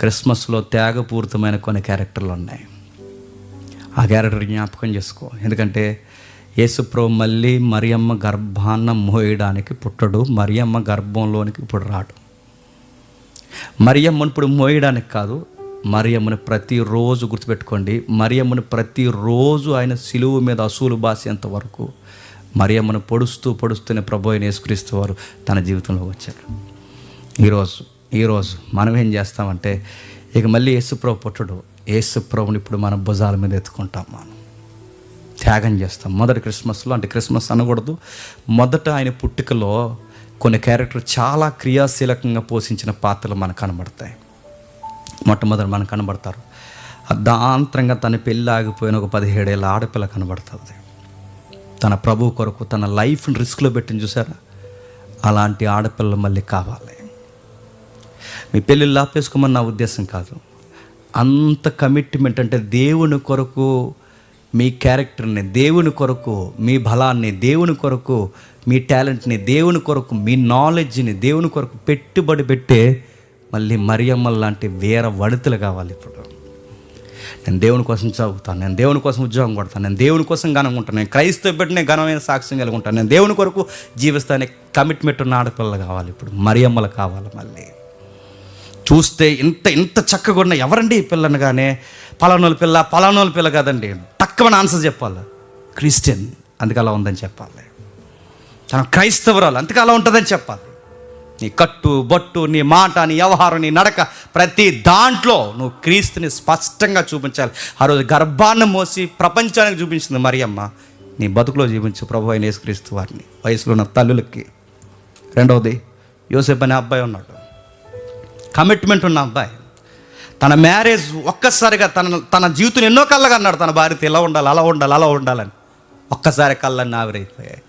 క్రిస్మస్లో త్యాగపూరితమైన కొన్ని క్యారెక్టర్లు ఉన్నాయి. ఆ క్యారెక్టర్ జ్ఞాపకం చేసుకో. ఎందుకంటే యేసుప్రో మళ్ళీ మరియమ్మ గర్భాన్న మోయడానికి పుట్టడు. మరియమ్మ గర్భంలోనికి ఇప్పుడు రాడు. మరియమ్మను ఇప్పుడు మోయడానికి కాదు మరియమ్మని ప్రతిరోజు గుర్తుపెట్టుకోండి. మరియమ్మను ప్రతిరోజు ఆయన సిలువు మీద అసూలు బాసేంత వరకు మరియమ్మను పొడుస్తూ పొడుస్తూనే ప్రభు అయిన యేసుక్రీస్తు వారు తన జీవితంలో వచ్చారు. ఈరోజు ఈరోజు మనం ఏం చేస్తామంటే ఇక మళ్ళీ యేసుప్రభు పుట్టడు యేసుప్రభుని ఇప్పుడు మన భుజాల మీద ఎత్తుకుంటాం మనం. త్యాగం చేస్తాం. మొదటి క్రిస్మస్లో అంటే క్రిస్మస్ అనకూడదు. మొదట ఆయన పుట్టుకలో కొన్ని క్యారెక్టర్ చాలా క్రియాశీలకంగా పోషించిన పాత్రలు మనకు కనబడతాయి. మొట్టమొదటి మనకు కనబడతారు. అర్ధాంతరంగా తన పెళ్ళి ఆగిపోయిన ఒక పదిహేడేళ్ళ ఆడపిల్ల కనబడుతుంది. తన ప్రభు కొరకు తన లైఫ్ని రిస్క్లో పెట్టింది చూసారా? అలాంటి ఆడపిల్లలు మళ్ళీ కావాలి. మీ పెళ్ళిళ్ళు ఆపేసుకోమని నా ఉద్దేశం కాదు. అంత కమిట్మెంట్ అంటే దేవుని కొరకు మీ క్యారెక్టర్ని దేవుని కొరకు మీ బలాన్ని దేవుని కొరకు మీ టాలెంట్ని దేవుని కొరకు మీ నాలెడ్జ్ని దేవుని కొరకు పెట్టుబడి పెట్టే మళ్ళీ మరియమ్మ లాంటి వేర వడతలు కావాలి ఇప్పుడు. నేను దేవుని కోసం చదువుతాను నేను దేవుని కోసం ఉద్యోగం కొడతాను నేను దేవుని కోసం ఘనంగా ఉంటాను నేను క్రైస్తవ పెట్టిన ఘనమైన సాక్ష్యం కలిగి ఉంటాను నేను దేవుని కొరకు జీవిస్తానే కమిట్మెంట్ ఉన్న ఆడపిల్లలు కావాలి ఇప్పుడు మరియమ్మలు కావాలి మళ్ళీ. చూస్తే ఇంత ఇంత చక్కగా ఉన్న ఎవరండి ఈ కానీ పలానోళ్ళ పిల్ల పలానోళ్ళ పిల్ల కాదండి. తక్కువ ఆన్సర్ చెప్పాలి. క్రిస్టియన్ అందుకు అలా ఉందని చెప్పాలి. తన క్రైస్తవురాలు అందుకు అలా ఉంటుందని చెప్పాలి. నీ కట్టు బొట్టు నీ మాట నీ వ్యవహారం నీ నడక ప్రతి దాంట్లో నువ్వు క్రీస్తుని స్పష్టంగా చూపించాలి. ఆ రోజు గర్భాన్ని మోసి ప్రపంచానికి చూపించింది మరియమ్మ. నీ బతుకులో చూపించు ప్రభు అయిన యేసుక్రీస్తు వారిని వయసులో ఉన్న తల్లులకి. రెండవది యోసేపు అనే అబ్బాయి ఉన్నాడు. కమిట్మెంట్ ఉన్న అబ్బాయి. తన మ్యారేజ్ ఒక్కసారిగా తన తన జీవితం ఎన్నో కళ్ళగా అన్నాడు. తన భార్యతో ఇలా ఉండాలి అలా ఉండాలి అలా ఉండాలని. ఒక్కసారి కళ్ళని ఆవిరైపోయాయి.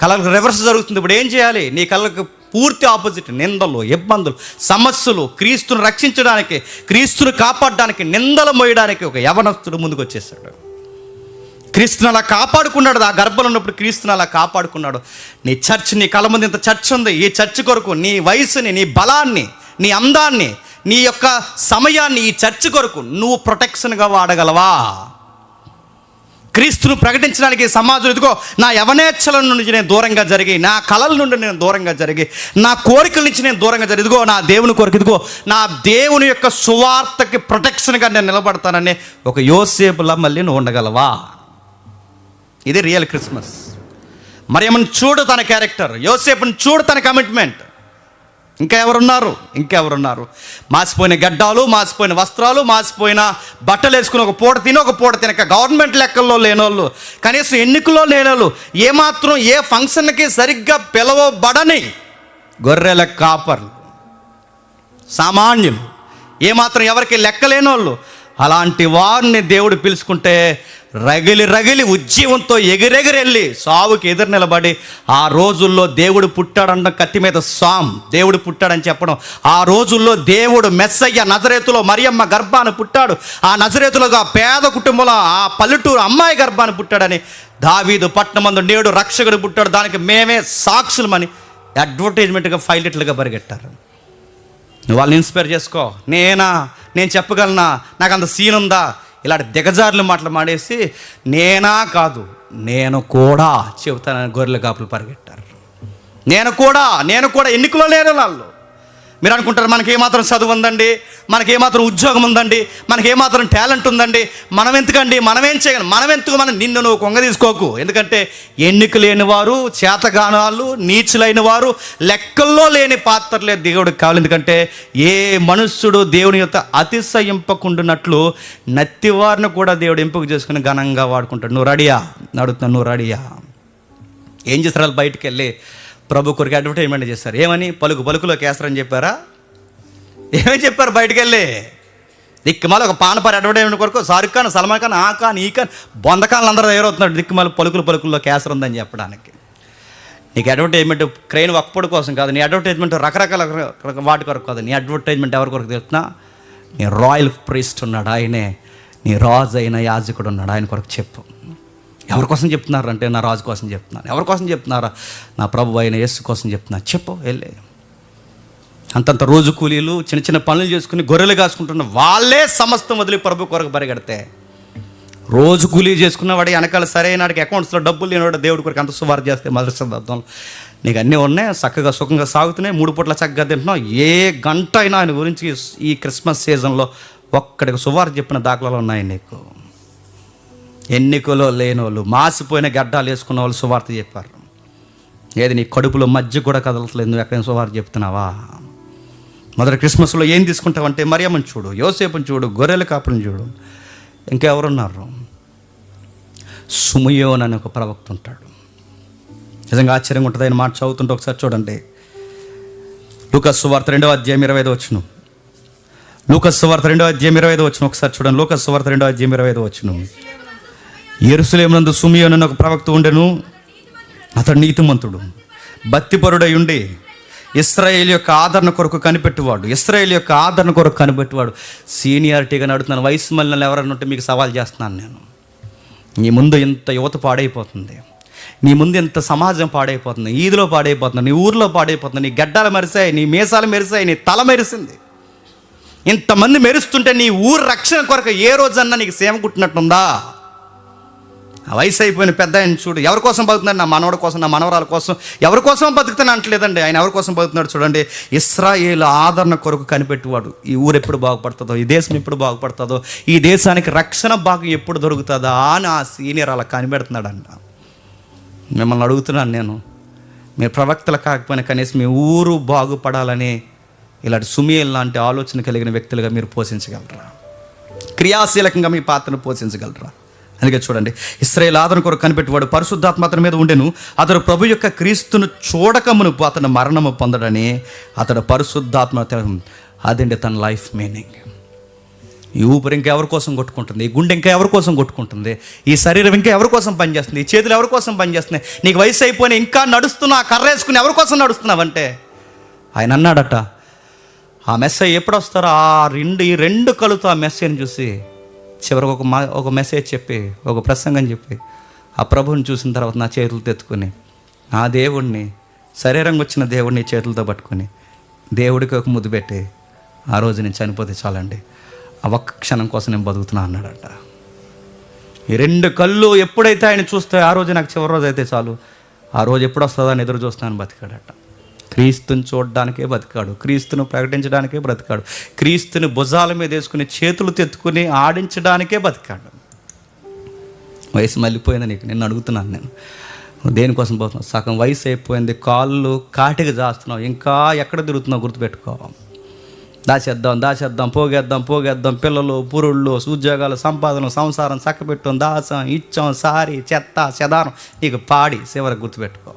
కళ్ళకు రివర్స్ జరుగుతుంది. ఇప్పుడు ఏం చేయాలి? నీ కళ్ళకు పూర్తి ఆపోజిట్ నిందలు ఇబ్బందులు సమస్యలు క్రీస్తును రక్షించడానికి క్రీస్తును కాపాడడానికి నిందలు మోయడానికి ఒక యవనస్తుడు ముందుకు వచ్చేసాడు క్రీస్తుని అలా కాపాడుకున్నాడు. ఆ గర్భంలో ఉన్నప్పుడు క్రీస్తుని అలా కాపాడుకున్నాడు. నీ చర్చ్ నీ కళ్ళ ముందు ఇంత చర్చ్ ఉంది. ఈ చర్చ్ కొరకు నీ వయసుని నీ బలాన్ని నీ అందాన్ని నీ యొక్క సమయాన్ని ఈ చర్చ్ కొరకు నువ్వు ప్రొటెక్షన్గా వాడగలవా? క్రీస్తును ప్రకటించడానికి సమాజం ఇదిగో నా యవనేచ్ఛల నుంచి నేను దూరంగా జరిగి నా కళల నుండి నేను దూరంగా జరిగి నా కోరికల నుంచి నేను దూరంగా జరిగి ఇదిగో నా దేవుని కోరిక ఇదిగో నా దేవుని యొక్క సువార్తకి ప్రొటెక్షన్గా నేను నిలబడతానని ఒక యోసేపులా మళ్ళీ నువ్వు ఉండగలవా? ఇది రియల్ క్రిస్మస్. మరి చూడు తన క్యారెక్టర్ యోసేపుని చూడు తన కమిట్మెంట్. ఇంకా ఎవరున్నారు ఇంకెవరున్నారు? మాసిపోయిన గడ్డాలు మాసిపోయిన వస్త్రాలు మాసిపోయిన బట్టలు వేసుకుని ఒక పూట తిని ఒక పూట తినక గవర్నమెంట్ లెక్కల్లో లేనోళ్ళు కనీసం ఎన్నికల్లో లేనోళ్ళు ఏమాత్రం ఏ ఫంక్షన్కి సరిగ్గా పిలవబడని గొర్రెల కాపర్లు. సామాన్యులు. ఏమాత్రం ఎవరికి లెక్కలేనోళ్ళు. అలాంటి వారిని దేవుడు పిలుచుకుంటే రగిలి రగిలి ఉజ్జీవంతో ఎగిరెగిరెళ్ళి సావుకి ఎదురు నిలబడి ఆ రోజుల్లో దేవుడు పుట్టాడన్న కత్తి మీద సామ్ దేవుడు పుట్టాడని చెప్పడం. ఆ రోజుల్లో దేవుడు మెస్సయ్య నజరేతులో మరియమ్మ గర్భాన్ని పుట్టాడు. ఆ నజరేతులుగా పేద కుటుంబంలో ఆ పల్లెటూరు అమ్మాయి గర్భాన్ని పుట్టాడని దావీదు పట్నమందు నేడు రక్షకుడు పుట్టాడు. దానికి మేమే సాక్షులమని అడ్వర్టైజ్మెంట్గా ఫైలెట్లుగా పరిగెట్టారు. వాళ్ళని ఇన్స్పైర్ చేసుకో. నేనా? నేను చెప్పగలనా? నాకు అంత సీన్ ఉందా? ఇలాంటి దిగజారులు మాటలు మాడేసి నేనా కాదు నేను కూడా చెబుతానని గొర్రెల కాపులు పరిగెట్టారు నేను కూడా నేను కూడా ఎన్నికలో లేరు వాళ్ళు మీరు అనుకుంటారు మనకి ఏమాత్రం చదువు ఉందండి మనకి ఏమాత్రం ఉద్యోగం ఉందండి మనకి ఏమాత్రం టాలెంట్ ఉందండి మనం ఎందుకండి మనం ఏం చేయగలం మనం ఎందుకు మనం నిన్ను నువ్వు కొంగ తీసుకోకు. ఎందుకంటే ఎన్నిక లేని వారు చేతగానాలు నీచులైన వారు లెక్కల్లో లేని పాత్రలే దేవుడు కావాలి. ఎందుకంటే ఏ మనుష్యుడు దేవుని యొక్క అతిశయింపకుండునట్లు నత్తివారిని కూడా దేవుడు ఎంపిక చేసుకుని ఘనంగా వాడుకుంటాడు. నువ్వు రెడీయా? అడుగుతున్నాను నువ్వు రెడీయా? ఏం చేస్తారు వాళ్ళు బయటికి వెళ్ళి? ప్రభు కొరికి అడ్వర్టైజ్మెంట్ చేస్తారు. ఏమని? పలుకు పలుకులో కేసరని చెప్పారా? ఏమని చెప్పారు బయటికి వెళ్ళి దిక్కుమాల ఒక పానపారి అడ్వర్టైజ్మెంట్ కొరకు షారుఖ్ ఖాన్ సల్మాన్ ఖాన్ ఆ ఖాన్ ఈ ఖాన్ బొందఖాన్లు అందరూ ఎదురవుతున్నాడు దిక్కుమాల పలుకులు పలుకుల్లో కేసర్ ఉందని చెప్పడానికి. నీకు అడ్వర్టైజ్మెంట్ క్రెయిన్ ఒక్కడి కోసం కాదు నీ అడ్వర్టైజ్మెంట్ రకరకాల వాటి కొరకు కాదు. నీ అడ్వర్టైజ్మెంట్ ఎవరి కొరకు తెలుస్తున్నా? నీ రాయల్ ప్రీస్ట్ ఉన్నాడు ఆయనే. నీ రాజు అయిన యాజకుడు ఉన్నాడు ఆయన కొరకు చెప్పు. ఎవరి కోసం చెప్తున్నారు అంటే నా రాజు కోసం చెప్తున్నాను ఎవరి కోసం చెప్తున్నారా? నా ప్రభు అయిన యేసు కోసం చెప్తున్నా చెప్పు వెళ్ళే. అంతంత రోజు కూలీలు చిన్న చిన్న పనులు చేసుకుని గొర్రెలు కాసుకుంటున్న వాళ్ళే సమస్తం వదిలి ప్రభు కొరకు పరిగెడితే. రోజు కూలీ చేసుకున్న వాడి వెనకాల సరైన వాడికి అకౌంట్స్లో డబ్బులు లేనివాడు దేవుడి కొరకు అంత సువారు చేస్తే మొదటి సందర్భంలో నీకు అన్నీ ఉన్నాయి చక్కగా సుఖంగా సాగుతున్నాయి మూడు పూట్ల చక్కగా తింటున్నావు. ఏ గంట అయినా ఆయన గురించి ఈ క్రిస్మస్ సీజన్లో ఒక్కడికి సువారు చెప్పిన దాఖలాలు ఉన్నాయి నీకు. ఎన్నికలో లేని వాళ్ళు మాసిపోయిన గడ్డాలు వేసుకున్న వాళ్ళు సువార్త చెప్పారు. ఏది నీ కడుపులో మధ్య కూడా కదలట్లేదు నువ్వు ఎక్కడైనా సువార్త చెప్తున్నావా? మొదటి క్రిస్మస్లో ఏం తీసుకుంటావంటే మరియమ్మని చూడు యోసేపుని చూడు గొర్రెల కాపులను చూడు. ఇంకెవరున్నారు? సుమయోన్ అని ఒక ప్రవక్త ఉంటాడు. నిజంగా ఆశ్చర్యంగా ఉంటుంది ఆయన మాట చదువుతుంటే ఒకసారి చూడండి. లూకస్ వార్త రెండవ అధ్యాయం ఇరవై ఐదు వచ్చును లూకస్ వార్త రెండవ అధ్యాయం ఇరవై ఐదు వచ్చును ఒకసారి చూడండి. లూకస్ వార్త రెండవ అధ్యాయం ఇరవై ఐదు వచ్చును ఎరుసలేమునందు సుమియోన్ ఒక ప్రవక్త ఉండెను. అతడు నీతిమంతుడు. భక్తిపరుడై ఉండి ఇస్రాయేల్ యొక్క ఆదరణ కొరకు కనిపెట్టువాడు. ఇస్రాయేల్ యొక్క ఆదరణ కొరకు కనిపెట్టువాడు. సీనియారిటీగా నడుతున్నాను. వయసు మళ్ళీ ఎవరన్నా ఉంటే మీకు సవాల్ చేస్తున్నాను నేను. నీ ముందు ఇంత యువత పాడైపోతుంది. నీ ముందు ఇంత సమాజం పాడైపోతుంది. ఈదిలో పాడైపోతుంది. నీ ఊర్లో పాడైపోతుంది. నీ గడ్డాలు మెరిసాయి. నీ మీసాలు మెరిసాయి. నీ తల మెరిసింది. ఇంతమంది మెరుస్తుంటే నీ ఊరు రక్షణ కొరకు ఏ రోజన్నా నీకు సేమ కుట్టినట్టుందా? వయసు అయిపోయిన పెద్ద ఆయన చూడు ఎవరి కోసం బతుకుతున్నాడు? నా మనవడి కోసం నా మనవరాల కోసం. ఎవరి కోసం బతుకుతాను అంటలేదండి. ఆయన ఎవరి కోసం బతుకుతున్నాడు చూడండి? ఇస్రాయేల్ ఆదరణ కొరకు కనిపెట్టువాడు. ఈ ఊరు ఎప్పుడు బాగుపడుతుందో ఈ దేశం ఎప్పుడు బాగుపడుతుందో ఈ దేశానికి రక్షణ భాగం ఎప్పుడు దొరుకుతుందా అని ఆ సీనియర్ అలా కనిపెడుతున్నాడు అంట మిమ్మల్ని అడుగుతున్నాను నేను. మీరు ప్రవక్తలు కాకపోయినా కనీసం మీ ఊరు బాగుపడాలని ఇలాంటి సుమేల్ లాంటి ఆలోచన కలిగిన వ్యక్తులుగా మీరు పోషించగలరా? క్రియాశీలకంగా మీ పాత్రను పోషించగలరా? అందుకే చూడండి. ఇస్రాయేల్ ఆదరణ కొరకు కనిపెట్టువాడు పరిశుద్ధాత్మ అతని మీద ఉండెను. అతడు ప్రభు యొక్క క్రీస్తును చూడకమును అతను మరణము పొందడని అతడు పరిశుద్ధాత్మ అదండి తన లైఫ్ మీనింగ్. ఈ ఊపిరి ఇంకా ఎవరి కోసం కొట్టుకుంటుంది? ఈ గుండె ఇంకా ఎవరి కోసం కొట్టుకుంటుంది? ఈ శరీరం ఇంకా ఎవరి కోసం పనిచేస్తుంది? ఈ చేతులు ఎవరి కోసం పనిచేస్తున్నాయి? నీకు వయసు అయిపోయిన ఇంకా నడుస్తున్నా కర్ర వేసుకుని ఎవరి కోసం నడుస్తున్నావంటే? ఆయన అన్నాడట ఆ మెస్సేజ్ ఎప్పుడు వస్తారో ఆ రెండు ఈ రెండు కలుతో ఆ మెస్సేని చూసి చివరికి ఒక మా ఒక మెసేజ్ చెప్పి ఒక ప్రసంగం చెప్పి ఆ ప్రభువుని చూసిన తర్వాత నా చేతులు తెత్తుకొని ఆ దేవుణ్ణి శరీరంగా వచ్చిన దేవుడిని చేతులతో పట్టుకొని దేవుడికి ఒక ముద్దు పెట్టి ఆ రోజు నేను చనిపోతే చాలండి. ఆ ఒక్క క్షణం కోసం నేను బతుకుతున్నా అన్నాడట. ఈ రెండు కళ్ళు ఎప్పుడైతే ఆయన చూస్తే ఆ రోజు నాకు చివరి రోజు అయితే చాలు. ఆ రోజు ఎప్పుడు వస్తుందో అని ఎదురు చూస్తానని బతికాడట. క్రీస్తుని చూడడానికే బతికాడు. క్రీస్తును ప్రకటించడానికే బ్రతికాడు. క్రీస్తుని భుజాల మీద వేసుకుని చేతులు తెత్తుకుని ఆడించడానికే బతికాడు. వయసు మళ్ళీపోయింది నీకు? నేను అడుగుతున్నాను నేను. దేనికోసం పోతున్నావు? సగం వయసు అయిపోయింది. కాళ్ళు కాటికి జాస్తున్నావు. ఇంకా ఎక్కడ తిరుగుతున్నావు గుర్తుపెట్టుకో. దాచేద్దాం దాచేద్దాం పోగేద్దాం పోగేద్దాం. పిల్లలు పురుళ్ళు ఉద్యోగాలు సంపాదన సంసారం చక్కబెట్టాం దాసం ఇచ్చాం సారి చెత్త చెదారం. నీకు పాడి చివరికి గుర్తుపెట్టుకో.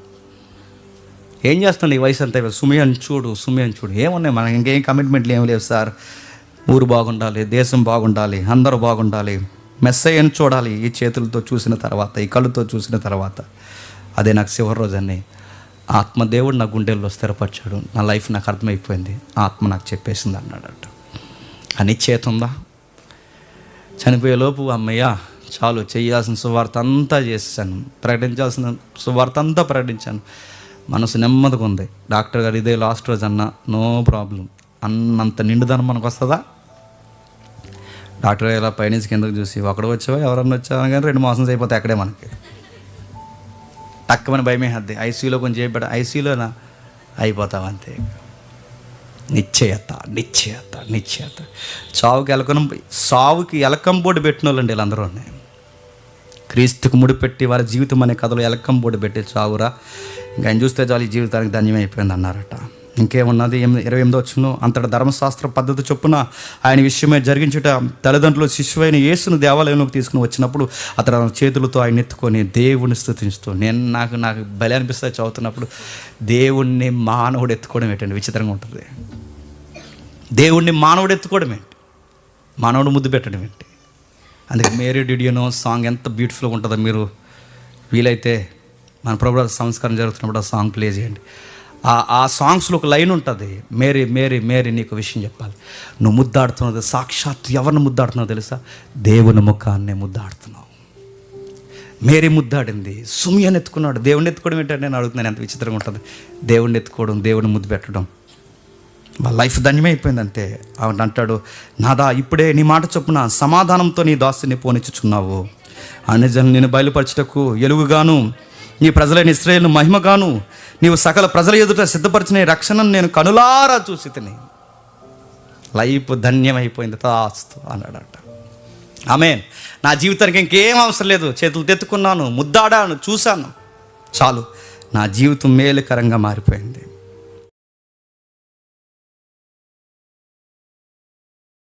ఏం చేస్తుంది ఈ వయసు అంతా సుమయాన్ని చూడు సుమయాన్ని చూడు. ఏమున్నాయి? మనకి ఇంకేం కమిట్మెంట్లు ఏం లేవు సార్. ఊరు బాగుండాలి దేశం బాగుండాలి అందరూ బాగుండాలి. మెస్సయ్యని చూడాలి ఈ చేతులతో చూసిన తర్వాత ఈ కళ్ళుతో చూసిన తర్వాత. అదే నాకు చివరి రోజని ఆత్మదేవుడు నా గుండెల్లో స్థిరపరిచాడు. నా లైఫ్ నాకు అర్థమైపోయింది. ఆత్మ నాకు చెప్పేసింది అన్నాడట. అని చేతుందా చనిపోయే లోపు అమ్మయ్య చాలు చేయాల్సిన సువార్త అంతా చేశాను ప్రకటించాల్సిన సువార్త అంతా ప్రకటించాను. మనసు నెమ్మదిగా ఉంది. డాక్టర్ గారు ఇదే లాస్ట్ రోజు అన్న నో ప్రాబ్లం. అన్నంత నిండుదనం మనకు వస్తుందా? డాక్టర్ ఇలా పైనుంచి కిందకు చూసి ఒకడు వచ్చావా? ఎవరన్నా వచ్చావా? కానీ రెండు మాసం అయిపోతే అక్కడే మనకి. తక్కువని భయమే హద్ది. ఐసీయూలో కొంచెం చేయబడ ఐసీయూలోనా? అయిపోతాం అంతే. నిశ్చయత నిశ్చయత నిశ్చయత. చావుకి ఎలకం సావుకి ఎలకం బోర్డు పెట్టిన వాళ్ళండి వీళ్ళందరూ క్రీస్తుకు ముడిపెట్టి వారి జీవితం అనే కథలో ఎలకం బోర్డు పెట్టి చావురా. ఇంకా ఆయన చూస్తే చాలు ఈ జీవితానికి ధన్యమైపోయింది అన్నారట. ఇంకేమున్నది? ఎనిమిది ఇరవై ఎనిమిది వచ్చును అంతట ధర్మశాస్త్ర పద్ధతి చొప్పున ఆయన విషయమే జరిగించుట తల్లిదండ్రులు శిష్యువైన యేసును దేవాలయంలోకి తీసుకుని వచ్చినప్పుడు అతడు చేతులతో ఆయన ఎత్తుకొని దేవుని స్థుతించుతూ నేను నాకు నాకు బలి అనిపిస్తుంది చదువుతున్నప్పుడు దేవుణ్ణి మానవుడు ఎత్తుకోవడం ఏంటండి? విచిత్రంగా ఉంటుంది. దేవుణ్ణి మానవుడు ఎత్తుకోవడం ఏంటి? మానవుడు ముద్దు పెట్టడం ఏంటి? అందుకే మేరీ డిడియోనో సాంగ్ ఎంత బ్యూటిఫుల్గా ఉంటుందో మీరు వీలైతే మన ప్రభు సంస్కారం జరుగుతున్నప్పుడు ఆ సాంగ్ ప్లే చేయండి. ఆ సాంగ్స్లో ఒక లైన్ ఉంటుంది మేరీ మేరీ మేరీ నీకు విషయం చెప్పాలి. నువ్వు ముద్దాడుతున్నావు సాక్షాత్ ఎవరిని ముద్దాడుతున్నావు తెలుసా? దేవుని ముఖాన్ని ముద్దాడుతున్నావు. మేరీ ముద్దాడింది సుమియని ఎత్తుకున్నాడు. దేవుడిని ఎత్తుకోవడం ఏంటంటే నేను అడుగుతున్నాను ఎంత విచిత్రంగా ఉంటుంది. దేవుడిని ఎత్తుకోవడం దేవుడిని ముద్దు పెట్టడం. వాళ్ళ లైఫ్ ధన్యమైపోయింది అంతే ఆవిడ అంటాడు నాదా ఇప్పుడే నీ మాట చొప్పున సమాధానంతో నీ దాసుని పోనిచ్చుచున్నావు. అన్యజను నేను బయలుపరచుటకు ఎలుగుగాను నీ ప్రజలైన ఇస్రాయేల్ను మహిమగాను నీవు సకల ప్రజల ఎదుట సిద్ధపరిచిన రక్షణను నేను కనులారా చూసి తిని. లైఫ్ ధన్యమైపోయింది తాస్తు అన్నాడట. ఆమె నా జీవితానికి ఇంకేం అవసరం లేదు. చేతులు తెత్తుకున్నాను ముద్దాడాను చూశాను. చాలు. నా జీవితం మేలుకరంగా మారిపోయింది.